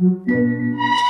ஆறு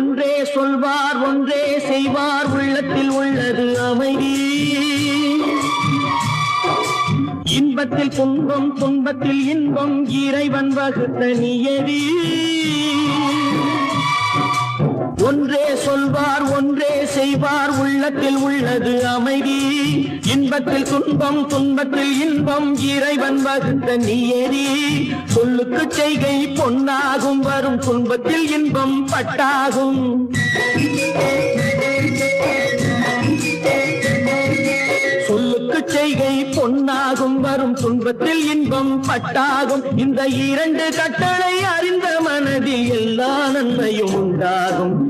ஒன்றே சொல்வார் ஒன்றே செய்வார் உள்ளத்தில் உள்ளது அமைதி. இன்பத்தில் துன்பம் துன்பத்தில் இன்பம் இறைவன் வகுத்த நியதி. ஒன்றே சொல்வார் ஒன்றே செய்வார். உள்ளத்தில் உள்ளது அமைதி. இன்பத்தில் துன்பம் துன்பத்தில் இன்பம். இறைவன் வகுத்த நியதி சொல்லுக்கு செய்கை பொன்னாகும். வரும் துன்பத்தில் இன்பம் பட்டாகும். சொல்லுக்கு செய்கை பொன்னாகும். வரும் துன்பத்தில் இன்பம் பட்டாகும். இந்த இரண்டு கட்டளை அறிந்த மனதில் எல்லா நன்மையும் உண்டாகும்.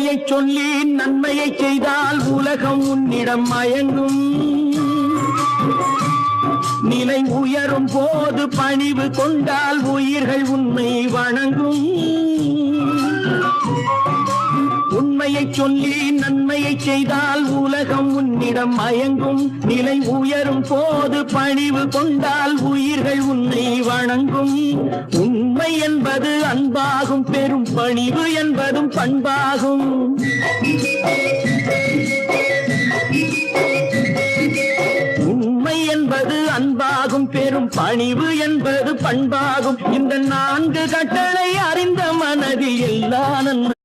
உண்மையை சொல்லி நன்மையை செய்தால் உலகம் உன்னிடம் மயங்கும். நிலை உயரும் போது பணிவு கொண்டால் உயிர்கள் உண்மை வணங்கும். உண்மையை சொல்லி நன்மையை செய்தால் உலகம் உன்னிடம் மயங்கும். நிலை உயரும் போது பணிவு கொண்டால் உயிர்கள் உன்னை வணங்கும். உண்மை என்பது அன்பாகும் பெரும் பணிவு என்பதும் பண்பாகும். உண்மை என்பது அன்பாகும் பெரும் பணிவு என்பது பண்பாகும். இந்த நான்கு கட்டளை அறிந்த மனதில் எல்லா நன்மை